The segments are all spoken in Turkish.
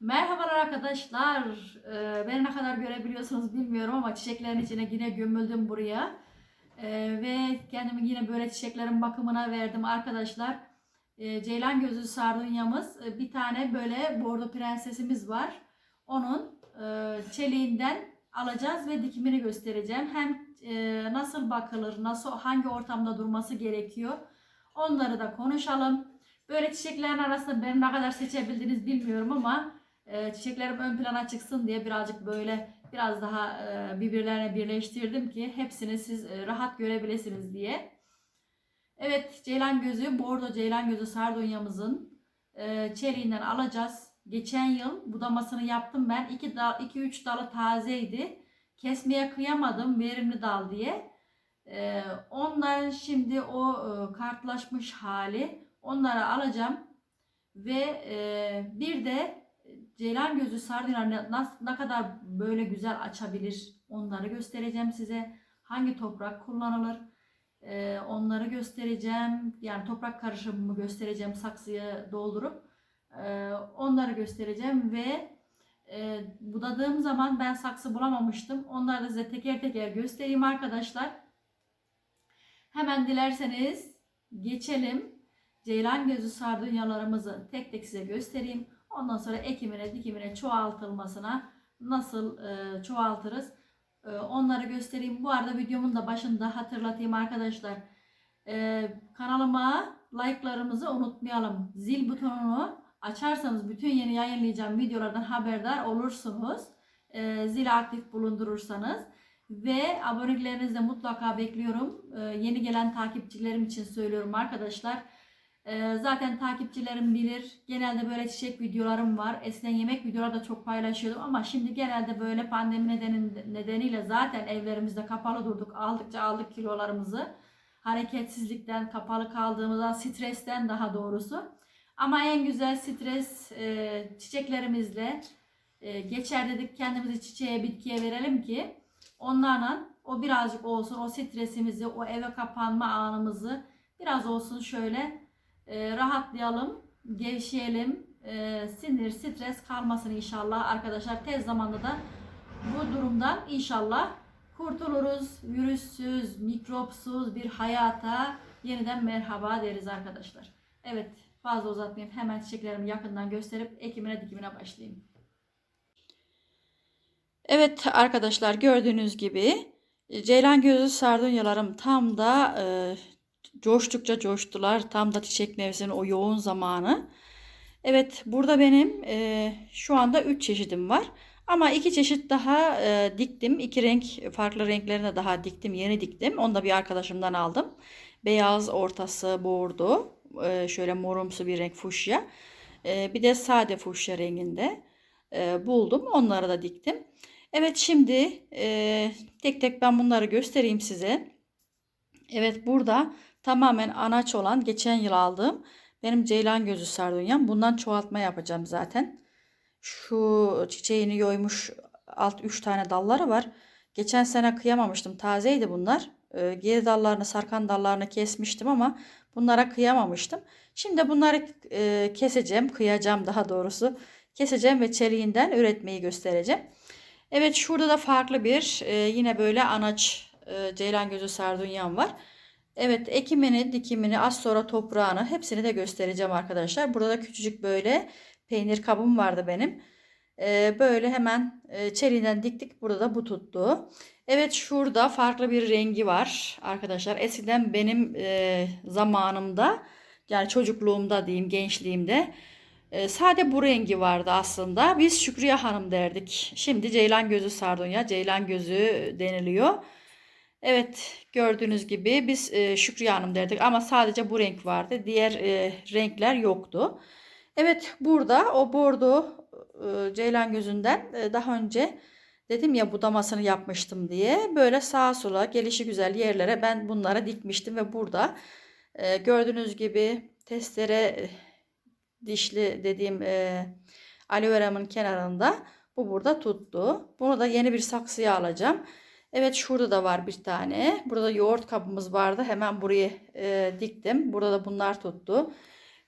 Merhabalar arkadaşlar. Ee, beni ne kadar görebiliyorsunuz bilmiyorum ama çiçeklerin içine yine gömüldüm buraya. Ee, ve kendimi yine böyle çiçeklerin bakımına verdim arkadaşlar. Ee, Ceylan gözü sardunyamız e, bir tane böyle bordo prensesimiz var. Onun e, çeliğinden alacağız ve dikimini göstereceğim. Hem e, nasıl bakılır, nasıl hangi ortamda durması gerekiyor. Onları da konuşalım. Böyle çiçeklerin arasında beni ne kadar seçebildiniz bilmiyorum ama e, çiçeklerim ön plana çıksın diye birazcık böyle biraz daha e, birbirlerine birleştirdim ki hepsini siz e, rahat görebilirsiniz diye. Evet Ceylan Gözü, Bordo Ceylan Gözü Sardunya'mızın e, çeliğinden alacağız. Geçen yıl budamasını yaptım ben. 2 dal 2 3 dalı tazeydi. Kesmeye kıyamadım verimli dal diye. E, onların şimdi o e, kartlaşmış hali onları alacağım ve bir de Ceylan gözü sardina ne, nas- ne kadar böyle güzel açabilir onları göstereceğim size. Hangi toprak kullanılır e, onları göstereceğim. Yani toprak karışımımı göstereceğim saksıya doldurup e, onları göstereceğim ve e, budadığım zaman ben saksı bulamamıştım. Onları da size teker teker göstereyim arkadaşlar. Hemen dilerseniz geçelim. Ceylan gözü sardunyalarımızı tek tek size göstereyim. Ondan sonra ekimine, dikimine, çoğaltılmasına nasıl e, çoğaltırız e, onları göstereyim. Bu arada videomun da başında hatırlatayım arkadaşlar. E, kanalıma like'larımızı unutmayalım. Zil butonunu açarsanız bütün yeni yayınlayacağım videolardan haberdar olursunuz. E, zili aktif bulundurursanız. Ve aboneliklerinizi de mutlaka bekliyorum. E, yeni gelen takipçilerim için söylüyorum arkadaşlar. Ee, zaten takipçilerim bilir. Genelde böyle çiçek videolarım var. Eskiden yemek videoları da çok paylaşıyordum ama şimdi genelde böyle pandemi nedeni, nedeniyle zaten evlerimizde kapalı durduk. Aldıkça aldık kilolarımızı. Hareketsizlikten, kapalı kaldığımızdan, stresten daha doğrusu. Ama en güzel stres e, çiçeklerimizle e, geçer dedik. Kendimizi çiçeğe, bitkiye verelim ki onlarla o birazcık olsun o stresimizi, o eve kapanma anımızı biraz olsun şöyle e, rahatlayalım, gevşeyelim, e, sinir, stres kalmasın inşallah arkadaşlar. Tez zamanda da bu durumdan inşallah kurtuluruz. Virüssüz, mikropsuz bir hayata yeniden merhaba deriz arkadaşlar. Evet fazla uzatmayayım. Hemen çiçeklerimi yakından gösterip ekimine dikimine başlayayım. Evet arkadaşlar gördüğünüz gibi ceylan gözü sardunyalarım tam da e, coştukça coştular. Tam da çiçek mevsiminin o yoğun zamanı. Evet burada benim e, şu anda 3 çeşidim var. Ama iki çeşit daha e, diktim. İki renk farklı renklerine daha diktim. Yeni diktim. Onu da bir arkadaşımdan aldım. Beyaz ortası bordo. E, şöyle morumsu bir renk fuşya. E, bir de sade fuşya renginde e, buldum. Onları da diktim. Evet şimdi e, tek tek ben bunları göstereyim size. Evet burada tamamen anaç olan geçen yıl aldığım benim ceylan gözü sardunyam. Bundan çoğaltma yapacağım zaten. Şu çiçeğini yoymuş alt 3 tane dalları var. Geçen sene kıyamamıştım. Tazeydi bunlar. Ee, geri dallarını, sarkan dallarını kesmiştim ama bunlara kıyamamıştım. Şimdi bunları e, keseceğim, kıyacağım daha doğrusu. Keseceğim ve çeliğinden üretmeyi göstereceğim. Evet şurada da farklı bir e, yine böyle anaç e, ceylan gözü sardunyam var. Evet ekimini, dikimini, az sonra toprağını hepsini de göstereceğim arkadaşlar. Burada da küçücük böyle peynir kabım vardı benim. Ee, böyle hemen e, çeliğinden diktik. Burada da bu tuttu. Evet şurada farklı bir rengi var arkadaşlar. Eskiden benim e, zamanımda yani çocukluğumda diyeyim gençliğimde e, sade bu rengi vardı aslında. Biz Şükriye Hanım derdik. Şimdi Ceylan Gözü Sardunya, Ceylan Gözü deniliyor. Evet gördüğünüz gibi biz e, Şükriye Hanım derdik ama sadece bu renk vardı. Diğer e, renkler yoktu. Evet burada o bordo e, ceylan gözünden e, daha önce dedim ya budamasını yapmıştım diye böyle sağa sola gelişi güzel yerlere ben bunlara dikmiştim ve burada e, gördüğünüz gibi testere e, dişli dediğim e, aloe veramın kenarında bu burada tuttu. Bunu da yeni bir saksıya alacağım. Evet şurada da var bir tane. Burada yoğurt kabımız vardı. Hemen buraya e, diktim. Burada da bunlar tuttu.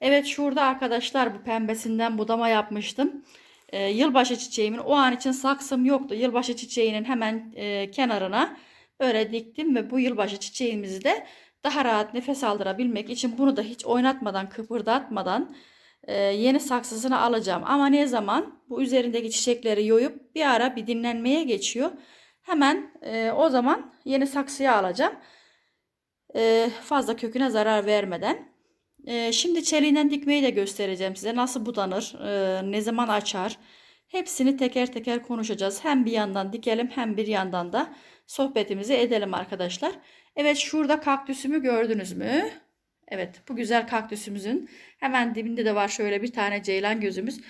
Evet şurada arkadaşlar bu pembesinden budama yapmıştım. e, yılbaşı çiçeğimin o an için saksım yoktu. Yılbaşı çiçeğinin hemen e, kenarına böyle diktim ve bu yılbaşı çiçeğimizi de daha rahat nefes aldırabilmek için bunu da hiç oynatmadan, kıpırdatmadan e, yeni saksısını alacağım. Ama ne zaman bu üzerindeki çiçekleri yoyup bir ara bir dinlenmeye geçiyor. Hemen e, o zaman yeni saksıya alacağım. E, fazla köküne zarar vermeden. E, şimdi çeliğinden dikmeyi de göstereceğim size. Nasıl budanır, e, ne zaman açar. Hepsini teker teker konuşacağız. Hem bir yandan dikelim hem bir yandan da sohbetimizi edelim arkadaşlar. Evet şurada kaktüsümü gördünüz mü? Evet bu güzel kaktüsümüzün hemen dibinde de var şöyle bir tane ceylan gözümüz.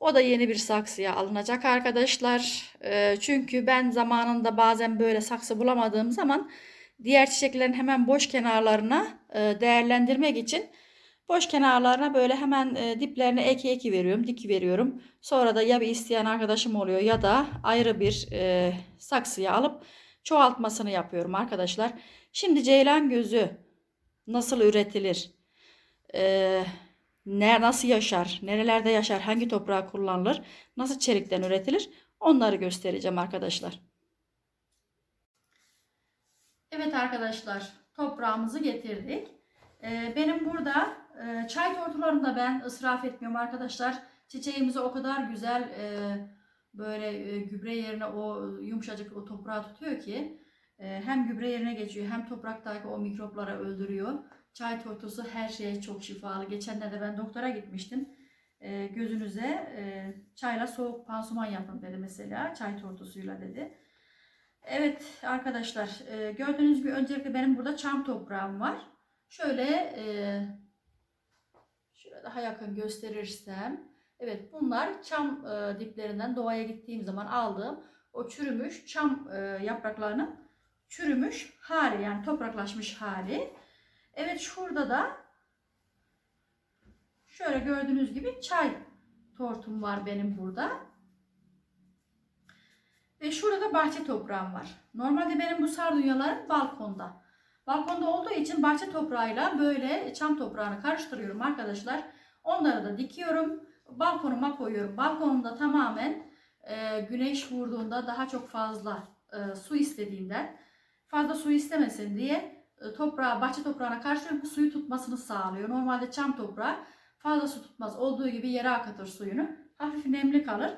O da yeni bir saksıya alınacak arkadaşlar. Ee, çünkü ben zamanında bazen böyle saksı bulamadığım zaman diğer çiçeklerin hemen boş kenarlarına e, değerlendirmek için boş kenarlarına böyle hemen e, diplerine eki eki veriyorum, diki veriyorum. Sonra da ya bir isteyen arkadaşım oluyor ya da ayrı bir e, saksıya alıp çoğaltmasını yapıyorum arkadaşlar. Şimdi ceylan gözü nasıl üretilir? Ee, ne nasıl yaşar? Nerelerde yaşar? Hangi toprağa kullanılır? Nasıl çelikten üretilir? Onları göstereceğim arkadaşlar. Evet arkadaşlar, toprağımızı getirdik. Ee, benim burada e, çay tortularını da ben ısraf etmiyorum arkadaşlar. Çiçeğimizi o kadar güzel e, böyle e, gübre yerine o yumuşacık o toprağı tutuyor ki hem gübre yerine geçiyor hem topraktaki o mikropları öldürüyor. Çay tortusu her şeye çok şifalı. Geçenlerde ben doktora gitmiştim. E, gözünüze e, çayla soğuk pansuman yapın dedi mesela. Çay tortusuyla dedi. Evet arkadaşlar e, gördüğünüz gibi öncelikle benim burada çam toprağım var. Şöyle e, şöyle daha yakın gösterirsem. Evet bunlar çam e, diplerinden doğaya gittiğim zaman aldığım o çürümüş çam e, yapraklarının çürümüş hali yani topraklaşmış hali. Evet şurada da şöyle gördüğünüz gibi çay tortum var benim burada. Ve şurada bahçe toprağım var. Normalde benim bu sardunyalarım balkonda. Balkonda olduğu için bahçe toprağıyla böyle çam toprağını karıştırıyorum arkadaşlar. Onları da dikiyorum. Balkonuma koyuyorum. Balkonumda tamamen e, güneş vurduğunda daha çok fazla e, su istediğinden fazla su istemesin diye toprağa, bahçe toprağına karıştırıp suyu tutmasını sağlıyor. Normalde çam toprağı fazla su tutmaz. Olduğu gibi yere akıtır suyunu. Hafif nemli kalır.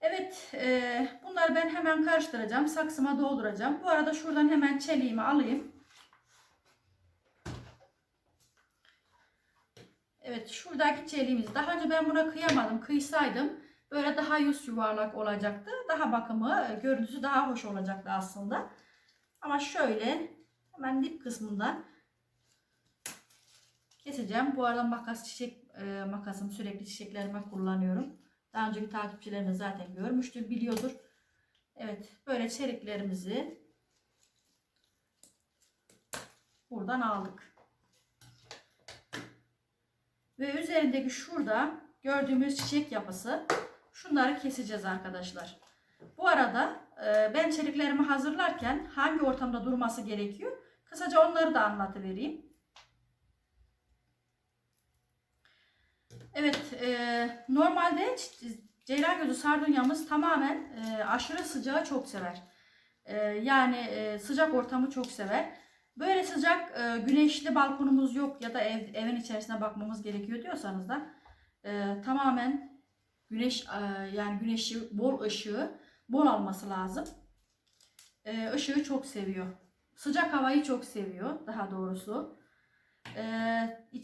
Evet, e, bunları ben hemen karıştıracağım. Saksıma dolduracağım. Bu arada şuradan hemen çeliğimi alayım. Evet, şuradaki çeliğimiz. Daha önce ben buna kıyamadım. Kıysaydım böyle daha yüz yuvarlak olacaktı. Daha bakımı, e, görüntüsü daha hoş olacaktı aslında. Ama şöyle hemen dip kısmından keseceğim. Bu arada makas çiçek e, makasım sürekli çiçeklerime kullanıyorum. Daha önceki takipçilerim de zaten görmüştür, biliyordur. Evet, böyle çeliklerimizi buradan aldık. Ve üzerindeki şurada gördüğümüz çiçek yapısı şunları keseceğiz arkadaşlar. Bu arada e, ben çeliklerimi hazırlarken hangi ortamda durması gerekiyor? Kısaca onları da anlatıvereyim. Evet, e, normalde ceylan gözü sardunyamız tamamen e, aşırı sıcağı çok sever. E, yani e, sıcak ortamı çok sever. Böyle sıcak e, güneşli balkonumuz yok ya da ev, evin içerisine bakmamız gerekiyor diyorsanız da e, tamamen güneş e, yani güneşi bol ışığı bol alması lazım. E, ışığı çok seviyor. Sıcak havayı çok seviyor daha doğrusu. E,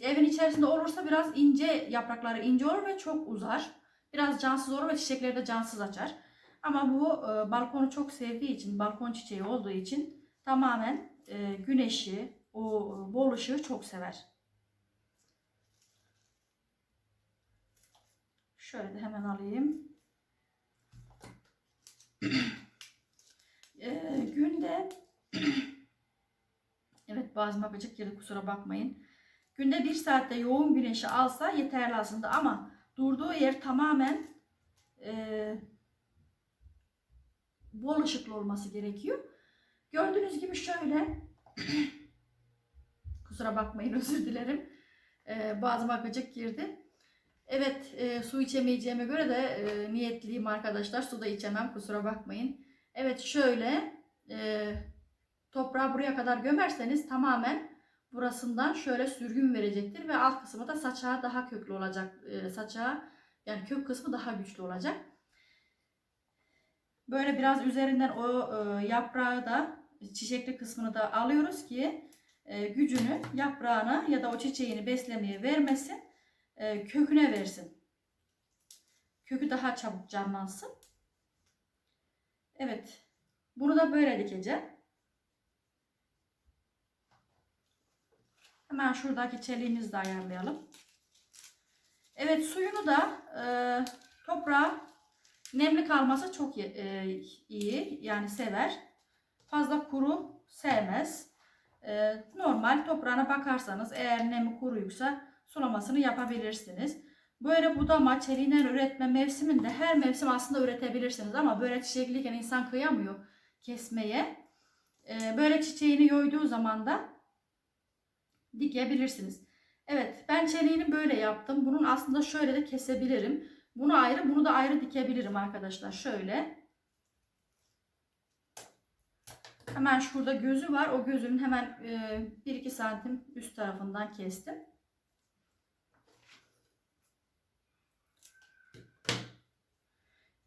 evin içerisinde olursa biraz ince yaprakları ince olur ve çok uzar. Biraz cansız olur ve çiçekleri de cansız açar. Ama bu e, balkonu çok sevdiği için, balkon çiçeği olduğu için tamamen e, güneşi, o bol ışığı çok sever. Şöyle de hemen alayım. e, günde evet boğazıma gıcık girdi kusura bakmayın. Günde bir saatte yoğun güneşi alsa yeterli aslında ama durduğu yer tamamen e, bol ışıklı olması gerekiyor. Gördüğünüz gibi şöyle kusura bakmayın özür dilerim. E, boğazıma gıcık girdi. Evet e, su içemeyeceğime göre de e, niyetliyim arkadaşlar. Su da içemem kusura bakmayın. Evet şöyle e, toprağı buraya kadar gömerseniz tamamen burasından şöyle sürgün verecektir ve alt kısmı da saçağı daha köklü olacak. E, yani kök kısmı daha güçlü olacak. Böyle biraz üzerinden o e, yaprağı da çiçekli kısmını da alıyoruz ki e, gücünü yaprağına ya da o çiçeğini beslemeye vermesin, e, köküne versin. Kökü daha çabuk canlansın. Evet. Bunu da böyle dikeceğim. Hemen şuradaki çeliğimizi de ayarlayalım. Evet suyunu da e, toprağa nemli kalması çok e, iyi. Yani sever. Fazla kuru sevmez. E, normal toprağına bakarsanız eğer nemi kuruysa sulamasını yapabilirsiniz. Böyle budama, çeliğinden üretme mevsiminde her mevsim aslında üretebilirsiniz ama böyle çiçekliyken insan kıyamıyor kesmeye. E, böyle çiçeğini yoyduğu zaman da dikebilirsiniz. Evet ben çeliğini böyle yaptım. Bunun aslında şöyle de kesebilirim. Bunu ayrı bunu da ayrı dikebilirim arkadaşlar. Şöyle. Hemen şurada gözü var. O gözünün hemen 1-2 santim üst tarafından kestim.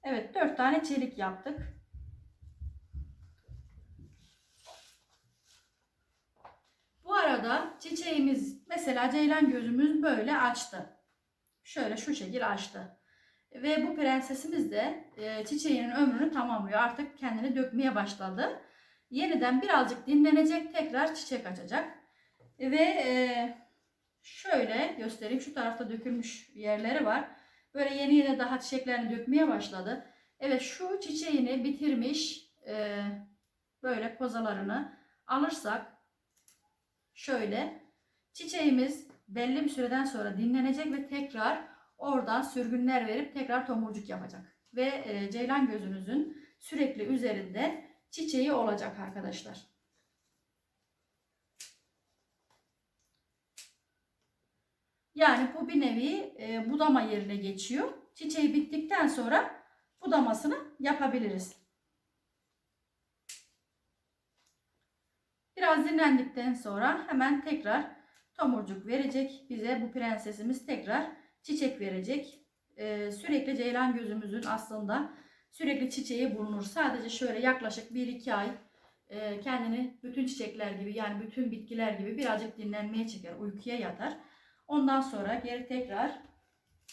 Evet 4 tane çelik yaptık. Bu arada çiçeğimiz mesela ceylan gözümüz böyle açtı. Şöyle şu şekil açtı. Ve bu prensesimiz de e, çiçeğinin ömrünü tamamlıyor. Artık kendini dökmeye başladı. Yeniden birazcık dinlenecek. Tekrar çiçek açacak. Ve e, şöyle göstereyim. Şu tarafta dökülmüş yerleri var. Böyle yeni yeni daha çiçeklerini dökmeye başladı. Evet şu çiçeğini bitirmiş e, böyle kozalarını alırsak şöyle çiçeğimiz belli bir süreden sonra dinlenecek ve tekrar oradan sürgünler verip tekrar tomurcuk yapacak. Ve e, ceylan gözünüzün sürekli üzerinde çiçeği olacak arkadaşlar. Yani bu bir nevi e, budama yerine geçiyor. Çiçeği bittikten sonra budamasını yapabiliriz. Biraz dinlendikten sonra hemen tekrar tomurcuk verecek. Bize bu prensesimiz tekrar çiçek verecek. Ee, sürekli ceylan gözümüzün aslında sürekli çiçeği bulunur. Sadece şöyle yaklaşık 1-2 ay e, kendini bütün çiçekler gibi yani bütün bitkiler gibi birazcık dinlenmeye çeker, uykuya yatar. Ondan sonra geri tekrar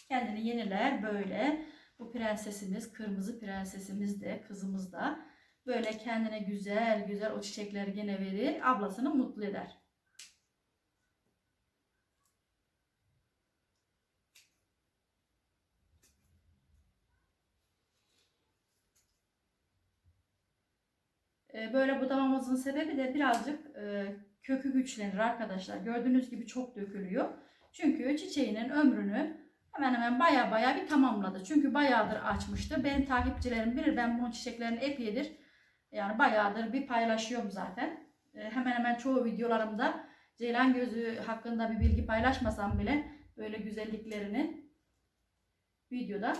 kendini yeniler böyle. Bu prensesimiz, kırmızı prensesimiz de, kızımız da böyle kendine güzel güzel o çiçekleri gene verir. Ablasını mutlu eder. Ee, böyle budamamızın sebebi de birazcık e, kökü güçlenir arkadaşlar. Gördüğünüz gibi çok dökülüyor. Çünkü çiçeğinin ömrünü hemen hemen baya baya bir tamamladı. Çünkü bayağıdır açmıştı. Benim takipçilerim bilir ben bunun çiçeklerini epeydir yani bayağıdır bir paylaşıyorum zaten. Ee, hemen hemen çoğu videolarımda Ceylan gözü hakkında bir bilgi paylaşmasam bile böyle güzelliklerini videoda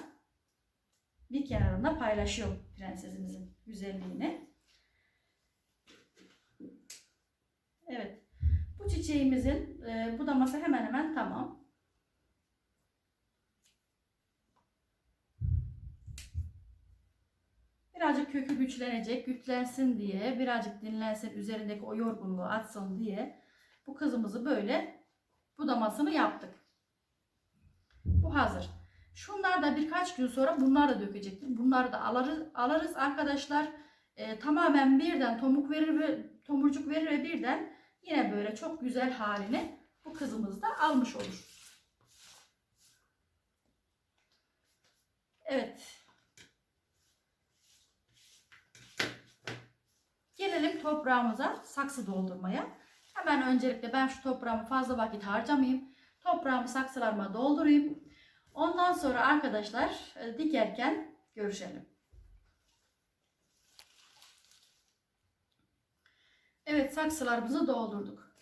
bir kenarında paylaşıyorum prensesimizin güzelliğini. Evet. Bu çiçeğimizin e, budaması hemen hemen tamam. Birazcık kökü güçlenecek, güçlensin diye, birazcık dinlensin, üzerindeki o yorgunluğu atsın diye bu kızımızı böyle budamasını yaptık. Bu hazır. Şunlar da birkaç gün sonra bunlar da dökecektir. Bunları da alırız, alırız arkadaşlar. E, tamamen birden tomuk verir ve tomurcuk verir ve birden yine böyle çok güzel halini bu kızımız da almış olur. Evet. Gelelim toprağımıza saksı doldurmaya. Hemen öncelikle ben şu toprağımı fazla vakit harcamayayım. Toprağımı saksılarıma doldurayım. Ondan sonra arkadaşlar e, dikerken görüşelim. Evet saksılarımızı doldurduk.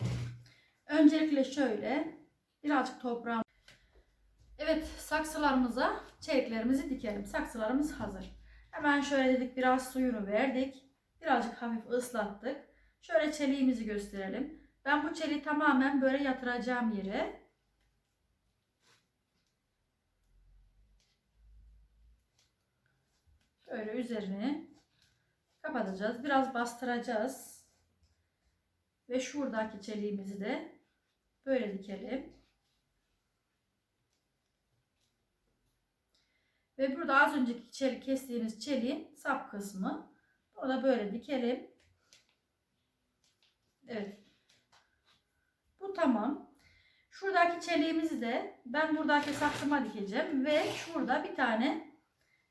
Öncelikle şöyle birazcık toprağım Evet saksılarımıza çeliklerimizi dikelim. Saksılarımız hazır. Hemen şöyle dedik biraz suyunu verdik. Birazcık hafif ıslattık. Şöyle çeliğimizi gösterelim. Ben bu çeliği tamamen böyle yatıracağım yere. Şöyle üzerini kapatacağız. Biraz bastıracağız. Ve şuradaki çeliğimizi de böyle dikelim. Ve burada az önceki çelik kestiğimiz çeliğin sap kısmı. Da böyle dikelim. Evet. Bu tamam. Şuradaki çeliğimizi de ben buradaki saksıma dikeceğim ve şurada bir tane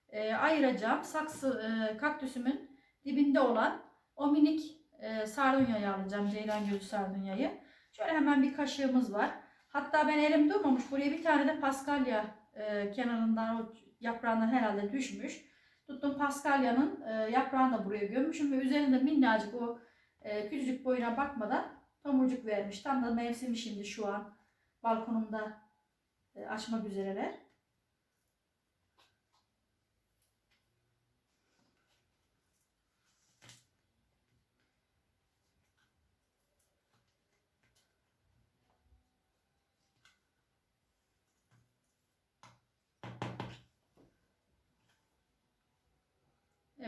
e, ayıracağım. Saksı e, kaktüsümün dibinde olan o minik e, sardunyayı alacağım. Ceylan gözü sardunyayı. Şöyle hemen bir kaşığımız var. Hatta ben elim durmamış. Buraya bir tane de paskalya e, kenarından o yaprağından herhalde düşmüş. Tuttum paskalya'nın e, yaprağını da buraya gömmüşüm ve üzerinde minnacık o e, küçücük boyuna bakmadan tomurcuk vermiş. Tam da mevsimi şimdi şu an balkonumda e, açmak üzereler.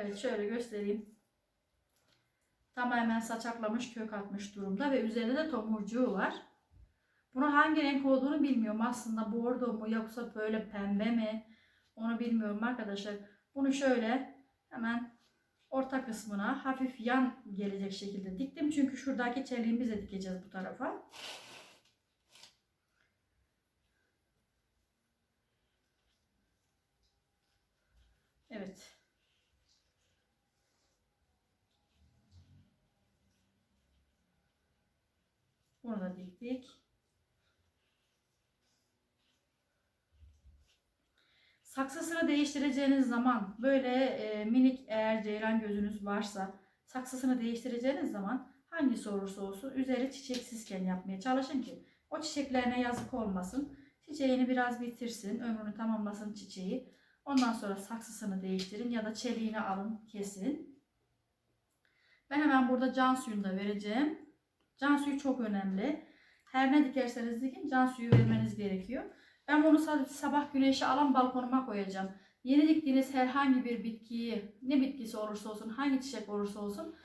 Evet şöyle göstereyim. Tamamen saçaklamış, kök atmış durumda ve üzerinde de tomurcuğu var. Bunun hangi renk olduğunu bilmiyorum. Aslında bordo mu yoksa böyle pembe mi? Onu bilmiyorum arkadaşlar. Bunu şöyle hemen orta kısmına hafif yan gelecek şekilde diktim. Çünkü şuradaki çeliğimizi dikeceğiz bu tarafa. Evet. Bunu da diktik. Saksısını değiştireceğiniz zaman böyle e, minik eğer ceylan gözünüz varsa saksısını değiştireceğiniz zaman hangisi olursa olsun üzeri çiçeksizken yapmaya çalışın ki o çiçeklerine yazık olmasın. Çiçeğini biraz bitirsin, ömrünü tamamlasın çiçeği. Ondan sonra saksısını değiştirin ya da çeliğini alın, kesin. Ben hemen burada can suyunu da vereceğim. Can suyu çok önemli. Her ne dikerseniz dikin can suyu vermeniz gerekiyor. Ben bunu sadece sabah güneşi alan balkonuma koyacağım. Yeni diktiğiniz herhangi bir bitkiyi, ne bitkisi olursa olsun, hangi çiçek olursa olsun,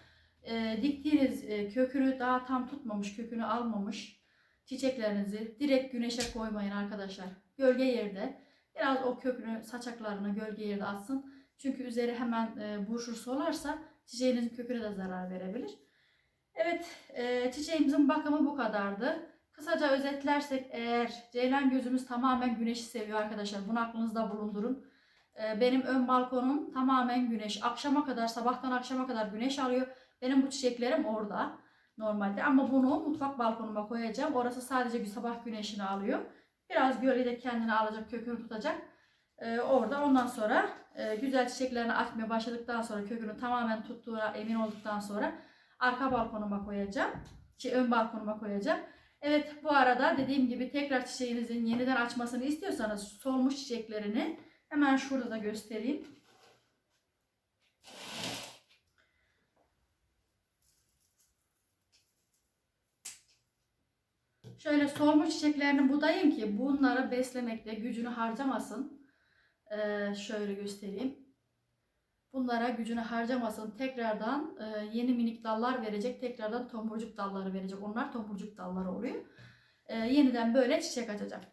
e, diktiğiniz e, kökünü daha tam tutmamış, kökünü almamış çiçeklerinizi direkt güneşe koymayın arkadaşlar. Gölge yerde biraz o kökünü, saçaklarını gölge yerde atsın. Çünkü üzeri hemen e, burşur solarsa çiçeğinizin köküne de zarar verebilir. Evet, e, çiçeğimizin bakımı bu kadardı. Kısaca özetlersek eğer ceylan gözümüz tamamen güneşi seviyor arkadaşlar. Bunu aklınızda bulundurun. E, benim ön balkonum tamamen güneş. Akşama kadar, sabahtan akşama kadar güneş alıyor. Benim bu çiçeklerim orada normalde. Ama bunu mutfak balkonuma koyacağım. Orası sadece sabah güneşini alıyor. Biraz gölgede kendini alacak, kökünü tutacak. E, orada ondan sonra e, güzel çiçeklerini açmaya başladıktan sonra kökünü tamamen tuttuğuna emin olduktan sonra arka balkonuma koyacağım. Şey, ön balkonuma koyacağım. Evet bu arada dediğim gibi tekrar çiçeğinizin yeniden açmasını istiyorsanız solmuş çiçeklerini hemen şurada da göstereyim. Şöyle solmuş çiçeklerini budayın ki bunları beslemekte gücünü harcamasın. Ee, şöyle göstereyim. Bunlara gücünü harcamasın. Tekrardan e, yeni minik dallar verecek. Tekrardan tomurcuk dalları verecek. Onlar tomurcuk dalları oluyor. E, yeniden böyle çiçek açacak.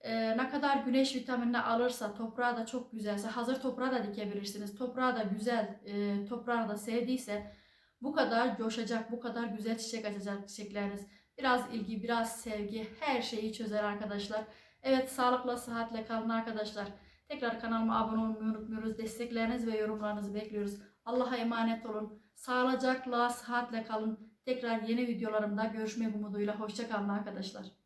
E, ne kadar güneş vitaminini alırsa, toprağı da çok güzelse, hazır toprağa da dikebilirsiniz. Toprağı da güzel, e, toprağı da sevdiyse bu kadar coşacak, bu kadar güzel çiçek açacak çiçekleriniz. Biraz ilgi, biraz sevgi her şeyi çözer arkadaşlar. Evet sağlıkla, sıhhatle kalın arkadaşlar. Tekrar kanalıma abone olmayı unutmuyoruz. Destekleriniz ve yorumlarınızı bekliyoruz. Allah'a emanet olun. Sağlıcakla, sıhhatle kalın. Tekrar yeni videolarımda görüşmek umuduyla. Hoşçakalın arkadaşlar.